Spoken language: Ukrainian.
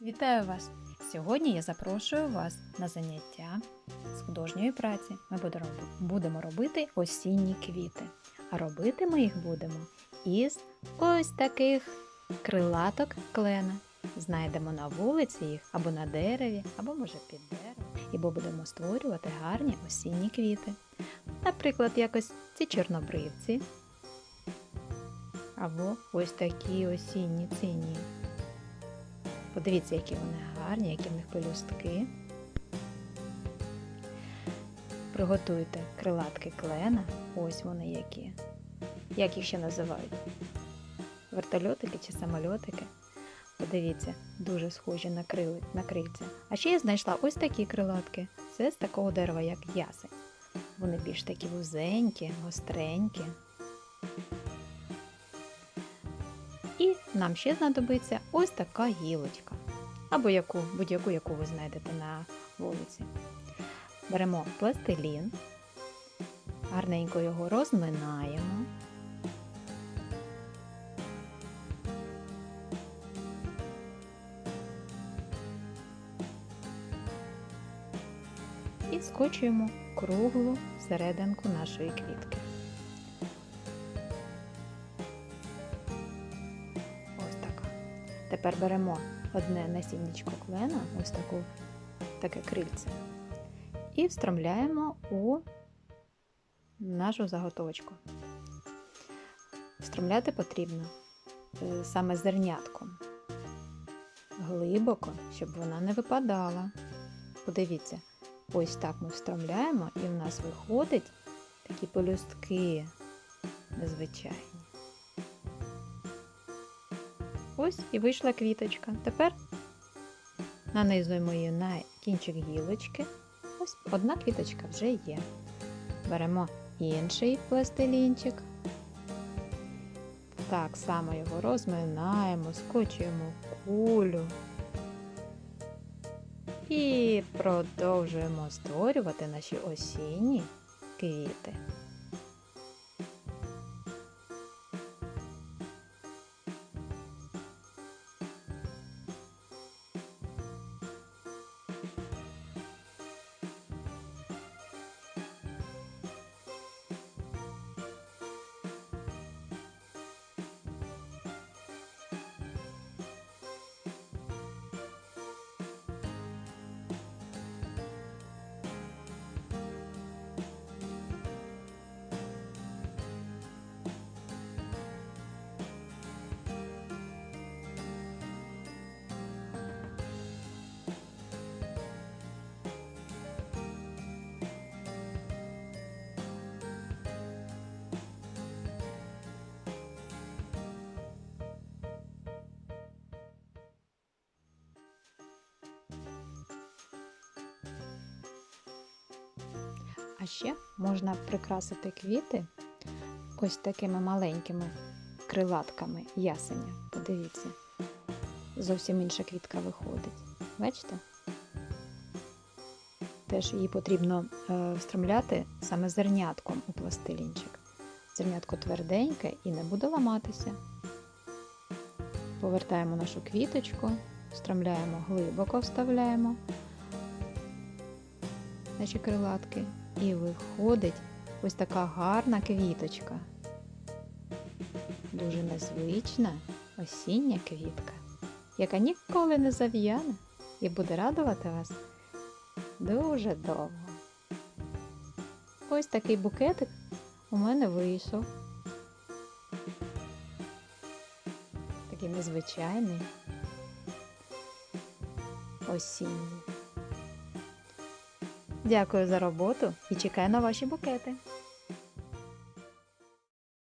Вітаю вас! Сьогодні я запрошую вас на заняття з художньої праці. Ми будемо робити осінні квіти. А робити ми їх будемо із ось таких крилаток клена. Знайдемо на вулиці їх або на дереві, або може під деревом. І бо будемо створювати гарні осінні квіти. Наприклад, якось ці чорнобривці. Або ось такі осінні цині. Подивіться, які вони гарні, які в них пелюстки. Приготуйте крилатки клена. Ось вони які. Як їх ще називають? Вертольотики чи самольотики. Подивіться, дуже схожі на, крили, на крильця. А ще я знайшла ось такі крилатки. Це з такого дерева, як ясень. Вони більш такі вузенькі, гостренькі. І нам ще знадобиться ось така гілочка. Або яку, будь-яку, яку ви знайдете на вулиці. Беремо пластилін, гарненько його розминаємо. І скочуємо круглу серединку нашої квітки. Тепер беремо одне насіннячко клена, ось таку, таке крильце, і встромляємо у нашу заготовочку. Встромляти потрібно е, саме зернятком. Глибоко, щоб вона не випадала. Подивіться, ось так ми встромляємо, і в нас виходить такі пелюстки незвичайні. Ось і вийшла квіточка. Тепер нанизуємо її на кінчик гілочки. Ось одна квіточка вже є. Беремо інший пластилінчик. Так само його розминаємо, скочуємо кулю. І продовжуємо створювати наші осінні квіти. А ще можна прикрасити квіти ось такими маленькими крилатками ясеня. Подивіться, зовсім інша квітка виходить. Бачите? Теж її потрібно е, встромляти саме зернятком у пластилінчик. Зернятко тверденьке і не буде ламатися. Повертаємо нашу квіточку, встромляємо глибоко, вставляємо наші крилатки. І виходить ось така гарна квіточка. Дуже незвична осіння квітка, яка ніколи не зав'яне і буде радувати вас дуже довго. Ось такий букетик у мене вийшов. Такий незвичайний, осінній. Дякую за роботу і чекаю на ваші букети.